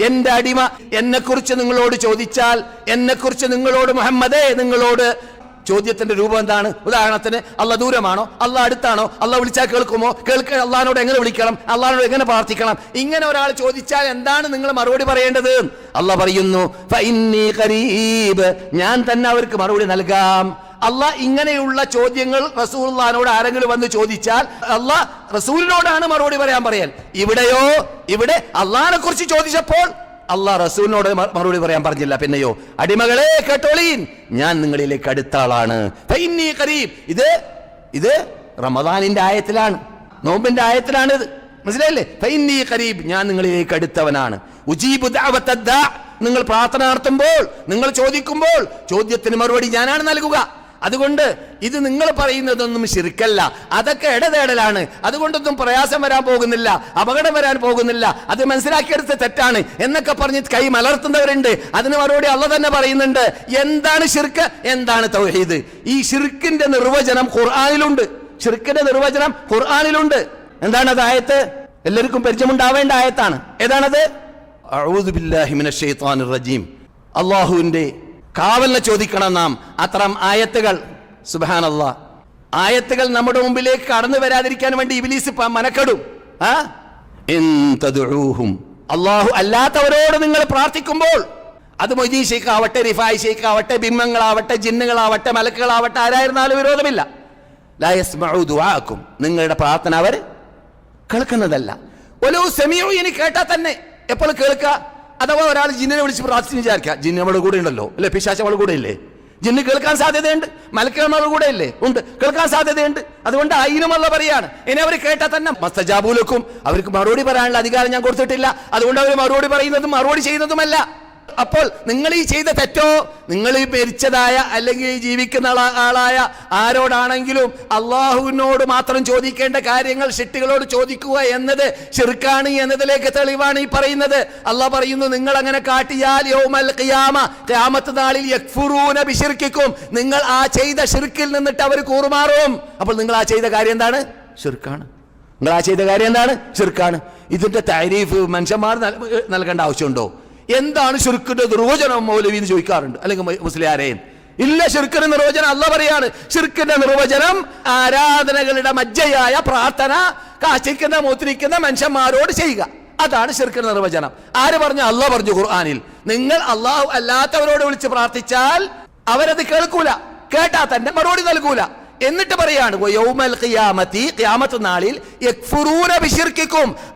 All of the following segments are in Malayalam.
എന്റെ അടിമ എന്നെ കുറിച്ച് നിങ്ങളോട് ചോദിച്ചാൽ എന്നെക്കുറിച്ച് നിങ്ങളോട് മുഹമ്മദേ നിങ്ങളോട് ചോദ്യത്തിന്റെ രൂപം എന്താണ്? ഉദാഹരണത്തിന് അല്ല ദൂരമാണോ? അല്ല അടുത്താണോ? അല്ല വിളിച്ചാൽ കേൾക്കുമോ? കേൾക്ക അള്ളഹാനോട് എങ്ങനെ വിളിക്കണം? അള്ളഹാനോട് എങ്ങനെ പ്രാർത്ഥിക്കണം? ഇങ്ങനെ ഒരാൾ ചോദിച്ചാൽ എന്താണ് നിങ്ങൾ മറുപടി പറയേണ്ടത്? അല്ല പറയുന്നു. ഞാൻ തന്നെ അവർക്ക് മറുപടി നൽകാം. അല്ല ഇങ്ങനെയുള്ള ചോദ്യങ്ങൾ റസൂലിനോട് ആരെങ്കിലും വന്ന് ചോദിച്ചാൽ അള്ളാഹ് റസൂലിനോടാണ് മറുപടി പറയാൻ പറയാൻ ഇവിടെയോ? ഇവിടെ അള്ളാഹിനെ കുറിച്ച് ചോദിച്ചപ്പോൾ അള്ളാഹ് റസൂലിനോട് മറുപടി പറയാൻ പറഞ്ഞില്ല. പിന്നെയോ? അടിമകളെ കേട്ടോളീൻ. ഞാൻ നിങ്ങളിലേക്ക് അടുത്ത ആളാണ്. ഇത് ഇത് റമദാനിന്റെ ആയത്തിലാണ്. നോമ്പിന്റെ ആയത്തിലാണ് ഇത് മനസ്സിലായില്ലേ ഞാൻ നിങ്ങളിലേക്ക് അടുത്തവനാണ്. നിങ്ങൾ പ്രാർത്ഥന നടത്തുമ്പോൾ നിങ്ങൾ ചോദിക്കുമ്പോൾ ചോദ്യത്തിന് മറുപടി ഞാനാണ് നൽകുക. അതുകൊണ്ട് ഇത് നിങ്ങൾ പറയുന്നതൊന്നും ശിർക്കല്ല. അതൊക്കെ ഇടതേടലാണ്. അതുകൊണ്ടൊന്നും പ്രയാസം വരാൻ പോകുന്നില്ല അപകടം വരാൻ പോകുന്നില്ല. അത് മനസ്സിലാക്കിയെടുത്ത തെറ്റാണ് എന്നൊക്കെ പറഞ്ഞ് കൈ മലർത്തുന്നവരുണ്ട്. അതിന് മറുപടി അള്ള തന്നെ പറയുന്നുണ്ട്. എന്താണ് ശിർക്ക്? എന്താണ് തൗഹീദ്? ഈ ശിർക്കിന്റെ നിർവചനം ഖുർആാനിലുണ്ട്. ശിർക്കിന്റെ നിർവചനം ഖുർആാനിലുണ്ട്. എന്താണ് അത് ആയത്ത്? എല്ലാവർക്കും പരിചയമുണ്ടാവേണ്ട ആയത്താണ്. ഏതാണത്? അള്ളാഹുവിന്റെ കാവലിനെ ചോദിക്കണം നാം. അത്തരം ആയത്തുകൾ. സുബാനല്ല ആയത്തുകൾ നമ്മുടെ മുമ്പിലേക്ക് കടന്നു വരാതിരിക്കാൻ വേണ്ടി ഇബിലീസ് മനക്കെടും. ആ? തദ്ഉഹും. അള്ളാഹു അല്ലാത്തവരോട് നിങ്ങൾ പ്രാർത്ഥിക്കുമ്പോൾ അത് മൊയ്തീൻ ഷെയ്ഖ് ആവട്ടെ റിഫായ് ഷെയ്ഖ് ആവട്ടെ ബിംബങ്ങളാവട്ടെ ജിന്നുകളാവട്ടെ മലക്കുകളാവട്ടെ ആരായിരുന്നാലും വിരോധമില്ല. ലാ യസ്മഉ ദുആഅക്കും. നിങ്ങളുടെ പ്രാർത്ഥന അവർ കേൾക്കുന്നതല്ല. ഒരു സെമിയോ ഇനി കേട്ടാൽ തന്നെ. എപ്പോൾ കേൾക്കുക അഥവാ ഒരാൾ ജിന്നിനെ വിളിച്ച് പ്രാർത്ഥിച്ച് വിചാരിക്കുക. ജിന്ന് നമ്മുടെ കൂടെ ഉണ്ടല്ലോ. അല്ലെ? പിശാശ നമ്മുടെ കൂടെ ഇല്ലേ? ജിന്ന് കേൾക്കാൻ സാധ്യതയുണ്ട്. മലക്കമ്മളുടെ കൂടെ ഇല്ലേ? ഉണ്ട്. കേൾക്കാൻ സാധ്യതയുണ്ട്. അതുകൊണ്ട് അയിനുമല്ല പറയാണ്. ഇനി അവർ കേട്ടാൽ തന്നെ മസ്തജാബൂലക്കും. അവർക്ക് മറുപടി പറയാനുള്ള അധികാരം ഞാൻ കൊടുത്തിട്ടില്ല. അതുകൊണ്ട് അവർ മറുപടി പറയുന്നതും മറുപടി ചെയ്യുന്നതുമല്ല. അപ്പോൾ നിങ്ങൾ ഈ ചെയ്ത തെറ്റോ? നിങ്ങൾ ഈ മരിച്ചതായ അല്ലെങ്കിൽ ജീവിക്കുന്ന ആളായ ആരോടാണെങ്കിലും അള്ളാഹുവിനോട് മാത്രം ചോദിക്കേണ്ട കാര്യങ്ങൾ ഷിട്ടുകളോട് ചോദിക്കുക എന്നത് ഷിർക്കാണ് എന്നതിലേക്ക് തെളിവാണ് ഈ പറയുന്നത്. അള്ളാഹ് പറയുന്നു നിങ്ങൾ അങ്ങനെ കാട്ടിയാൽ യോമൽ ഖിയാമ ഖിയാമത്ത് നാളിൽ യക്ഫുറൂന ബിശിർക്കിക്കും. നിങ്ങൾ ആ ചെയ്ത ഷിർക്കിൽ നിന്നിട്ട് അവർ കൂറുമാറും. അപ്പോൾ നിങ്ങൾ ആ ചെയ്ത കാര്യം എന്താണ്? ഷിർക്കാണ് നിങ്ങൾ ആ ചെയ്ത കാര്യം എന്താണ്? ഷിർക്കാണ് ഇതിന്റെ താരീഫ് മനുഷ്യന്മാർ നൽ- നൽകേണ്ട ആവശ്യമുണ്ടോ? എന്താണ് ഷുർക്കിന്റെ നിർവചനം മൗലവി എന്ന് ചോദിക്കാറുണ്ട്. അല്ലെങ്കിൽ മുസ്ലിയാരെയും ഇല്ല ഷിർക്കിന്റെ നിർവചനം അല്ല പറയാണ്. ഷിർക്കിന്റെ നിർവചനം ആരാധനകളുടെ മജ്ജയായ പ്രാർത്ഥന കാശിക്കുന്ന മൂത്രിക്കുന്ന മനുഷ്യന്മാരോട് ചെയ്യുക. അതാണ് ഷിർക്കിന്റെ നിർവചനം. ആര് പറഞ്ഞു? അല്ല പറഞ്ഞു ഖുർആാനിൽ. നിങ്ങൾ അള്ളാഹു അല്ലാത്തവരോട് വിളിച്ച് പ്രാർത്ഥിച്ചാൽ അവരത് കേൾക്കൂല. കേട്ടാ തന്നെ മറുപടി നൽകൂല. എന്നിട്ട് പറയാണ് ഖിയാമത്തി നാളിൽ യക്ഫുറൂന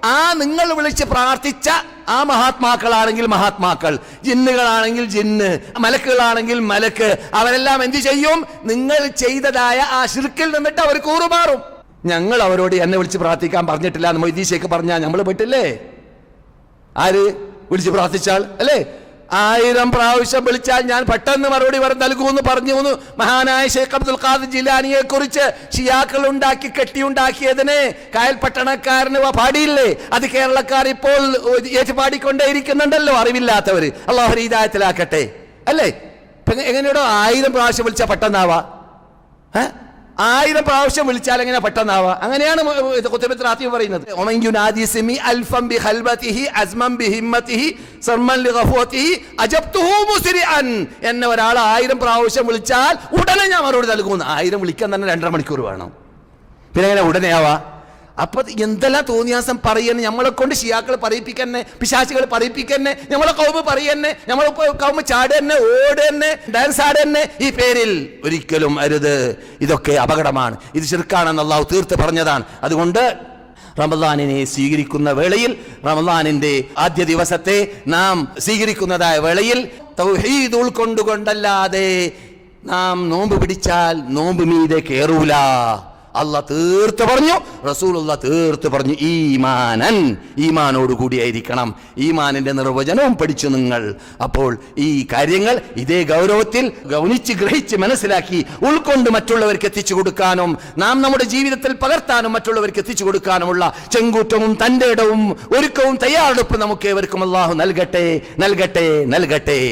ആ നിങ്ങൾ വിളിച്ച് പ്രാർത്ഥിച്ച ആ മഹാത്മാക്കളാണെങ്കിൽ മഹാത്മാക്കൾ ജിന്നുകളാണെങ്കിൽ ജിന്ന് മലക്കുകളാണെങ്കിൽ മലക്ക് അവരെല്ലാം എന്ത് ചെയ്യും? നിങ്ങൾ ചെയ്തതായ ആ ശിർക്കിൽ നിന്നിട്ട് അവർ കൂറുമാറും. ഞങ്ങൾ അവരോട് എന്നെ വിളിച്ച് പ്രാർത്ഥിക്കാൻ പറഞ്ഞിട്ടില്ല എന്ന് പറഞ്ഞാൽ നമ്മൾ പെട്ടില്ലേ? ആര്? വിളിച്ച് പ്രാർത്ഥിച്ചാൽ അല്ലേ? ആയിരം പ്രാവശ്യം വിളിച്ചാൽ ഞാൻ പെട്ടെന്ന് മറുപടി നൽകുമെന്ന് പറഞ്ഞു മഹാനായ ഷെയ്ഖ് അബ്ദുൽ ഖാദർ ജിലാനിയെ കുറിച്ച് ഷിയാക്കൾ ഉണ്ടാക്കി കെട്ടിയുണ്ടാക്കിയതിനെ കായൽ പട്ടണക്കാരന് പാടിയില്ലേ? അത് കേരളക്കാർ ഇപ്പോൾ ഏറ്റുപാടിക്കൊണ്ടേയിരിക്കുന്നുണ്ടല്ലോ അറിവില്ലാത്തവർ അള്ളാഹു ഹരീതായത്തിലാക്കട്ടെ അല്ലേ? എങ്ങനെയാണോ ആയിരം പ്രാവശ്യം വിളിച്ചാൽ പെട്ടെന്നാവാ? ഏ? ആയിരം പ്രാവശ്യം വിളിച്ചാൽ എങ്ങനെ പെട്ടെന്നാവാ? അങ്ങനെയാണ് പറയുന്നത്. എന്നെ ഒരാൾ ആയിരം പ്രാവശ്യം വിളിച്ചാൽ ഉടനെ ഞാൻ മറുപടി നൽകുന്നു. ആയിരം വിളിക്കാൻ തന്നെ രണ്ടര മണിക്കൂർ വേണം. പിന്നെ എങ്ങനെ ഉടനെ ആവാ അപ്പൊ എന്തെല്ലാം തോന്നിയാസം പറയുന്നു? നമ്മളെ കൊണ്ട് ഷിയാക്കൾ പറയിപ്പിക്കന്നെ പിശാശികൾ പറയിപ്പിക്കന്നെ നമ്മളെ കൗമ് പറയന്നെ നമ്മളെ കൗമ് ചാടന്നെ ഓടന്നെ ഡാൻസ് ആടന്നെ. ഈ പേരിൽ ഒരിക്കലും അരുത്. ഇതൊക്കെ അപകടമാണ്. ഇത് ചെറുക്കാണെന്ന് അള്ളാഹു തീർത്ത് പറഞ്ഞതാണ്. അതുകൊണ്ട് റമദാനിനെ സ്വീകരിക്കുന്ന വേളയിൽ റമദാനിന്റെ ആദ്യ ദിവസത്തെ നാം സ്വീകരിക്കുന്നതായ വേളയിൽ തൗഹീദ് ഉൾക്കൊണ്ടുകൊണ്ടല്ലാതെ നാം നോമ്പ് പിടിച്ചാൽ നോമ്പ് മീതെ കേറൂല. അല്ല തീർത്ത് പറഞ്ഞു റസൂലുള്ള തീർത്ത് പറഞ്ഞു ഈമാനൻ ഈമാനോട് കൂടിയായിരിക്കണം ഈമാനിന്റെ നിർവചനവും പഠിച്ചു നിങ്ങൾ. അപ്പോൾ ഈ കാര്യങ്ങൾ ഇതേ ഗൗരവത്തിൽ ഗൗനിച്ച് ഗ്രഹിച്ച് മനസ്സിലാക്കി ഉൾക്കൊണ്ട് മറ്റുള്ളവർക്ക് എത്തിച്ചു കൊടുക്കാനും നാം നമ്മുടെ ജീവിതത്തിൽ പകർത്താനും മറ്റുള്ളവർക്ക് എത്തിച്ചു കൊടുക്കാനുമുള്ള ചെങ്കൂറ്റവും തന്റെ ഇടവും ഒരുക്കവും തയ്യാറെടുപ്പ് നമുക്ക് ഏവർക്കും അള്ളാഹു നൽകട്ടെ നൽകട്ടെ നൽകട്ടെ.